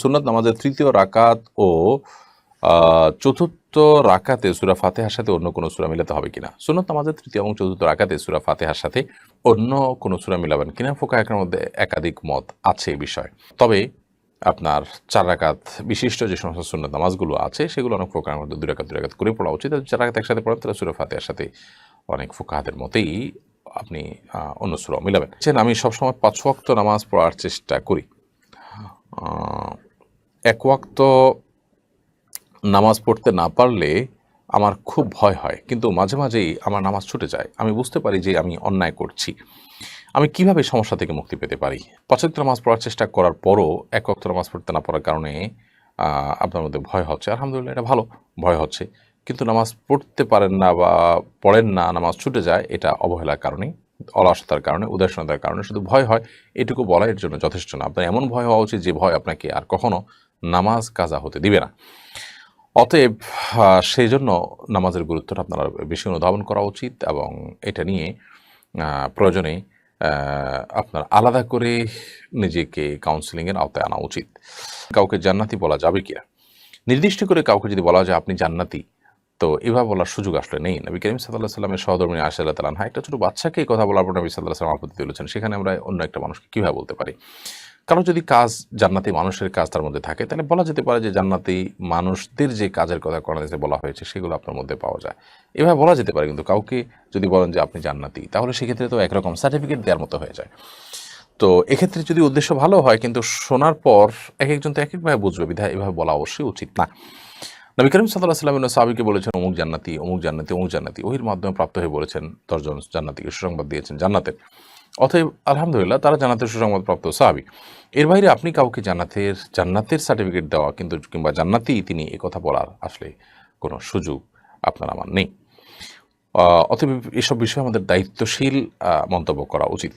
সুন্নাত নামাজের তৃতীয় রাকাত ও চতুর্থ রাকাতে সুরা ফাতেহার সাথে অন্য কোনো সুরা মিলাতে হবে কিনা? সুন্নত নামাজের তৃতীয় এবং চতুর্থ রাকাতে সুরা ফাতেহার সাথে অন্য কোনো সুরা মিলাবেন কিনা? ফোকা একের মধ্যে একাধিক মত আছে এই বিষয়ে। তবে আপনার চার রাকাত বিশিষ্ট যে সমস্ত সুন্নত নামাজগুলো আছে, সেগুলো অনেক ফোকার মধ্যে দুই রাকাত দুই রাকাত করে পড়া উচিত। চার রাকাত একসাথে পড়েন, তাহলে সুরা ফাতেহার সাথে অনেক ফোকাহাদের মতেই আপনি অন্য সুরা মিলাবেন। আমি সবসময় পাঁচ ওয়াক্ত নামাজ পড়ার চেষ্টা করি। এক ওয়াক্ত নামাজ পড়তে না পারলে আমার খুব ভয় হয়। কিন্তু মাঝে মাঝেই আমার নামাজ ছুটে যায়। আমি বুঝতে পারি যে আমি অন্যায় করছি। আমি কীভাবে সমস্যা থেকে মুক্তি পেতে পারি? পাঁচক্ত নামাজ পড়ার চেষ্টা করার পরও এক ওয়াক্ত নামাজ পড়তে না পারার কারণে আপনার মধ্যে ভয় হচ্ছে। আলহামদুলিল্লাহ, এটা ভালো ভয় হচ্ছে। কিন্তু নামাজ পড়তে পারেন না বা পড়েন না, নামাজ ছুটে যায়, এটা অবহেলার কারণে, অলসতার কারণে, উদাসীনতার কারণে শুধু ভয় হয়। এটুকু বলা এর জন্য যথেষ্ট না। আপনার এমন ভয় হওয়া উচিত যে ভয় আপনাকে আর কখনো নামাজ কাজা হতে দিবে না। অতএব সেই জন্য নামাজের গুরুত্বটা আপনারা বেশি অনুধাবন করা উচিত এবং এটা নিয়ে প্রয়োজনে আপনার আলাদা করে নিজেকে কাউন্সিলিংয়ের আওতায় আনা উচিত। কাউকে জান্নাতি বলা যাবে কিনা নির্দিষ্ট করে কাউকে যদি বলা যায় আপনি জান্নাতি, তো এভাবে বলার সুযোগ আসলে নেই। নবী করিম সাল্লাহ সাল্লামের সহধর্মী আশা তালান হ্যাঁ একটা ছোটো বাচ্চাকে কথা বলার পর নবী সাল্লাহ সাল্লাম আপত্তি তুলেছেন সেখানে আমরা অন্য একটা মানুষকে কীভাবে বলতে পারি? কারও যদি কাজ জান্নাতি মানুষের কাজ তার মধ্যে থাকে, তাহলে বলা যেতে পারে যে জান্নাতি মানুষদের যে কাজের কথা কোরআনে বলা হয়েছে, সেগুলো আপনার মধ্যে পাওয়া যায়। এভাবে বলা যেতে পারে কিন্তু কাউকে যদি বলেন যে আপনি জান্নাতি, তাহলে সেক্ষেত্রে তো একরকম সার্টিফিকেট দেওয়ার মতো হয়ে যায়। তো এক্ষেত্রে যদি উদ্দেশ্য ভালো হয়, কিন্তু শোনার পর এক একজন তো এক একভাবে বুঝবে, বিধায় এভাবে বলা অবশ্যই উচিত না। নবী করিম সাল্লাহ সাল্লাম সাহাবিকে বলেছেন, অমুক জান্নাতি অমুক জান্নাতি অমুক জান্নাতি। ওহির মাধ্যমে প্রাপ্ত হয়ে বলেছেন দশজন জান্নাতিকে সুসংবাদ দিয়েছেন জান্নাতের অতএব আলহামদুলিল্লাহ তারা জান্নাতের সুসংবাদ প্রাপ্ত সাহাবি। এর বাইরে আপনি কাউকে জান্নাতের জান্নাতের সার্টিফিকেট দেওয়া কিন্তু কিংবা জান্নাতি তিনি কথা বলার আসলে কোনো সুযোগ আপনার আমার নেই। অতএব এসব বিষয়ে আমাদের দায়িত্বশীল মন্তব্য করা উচিত।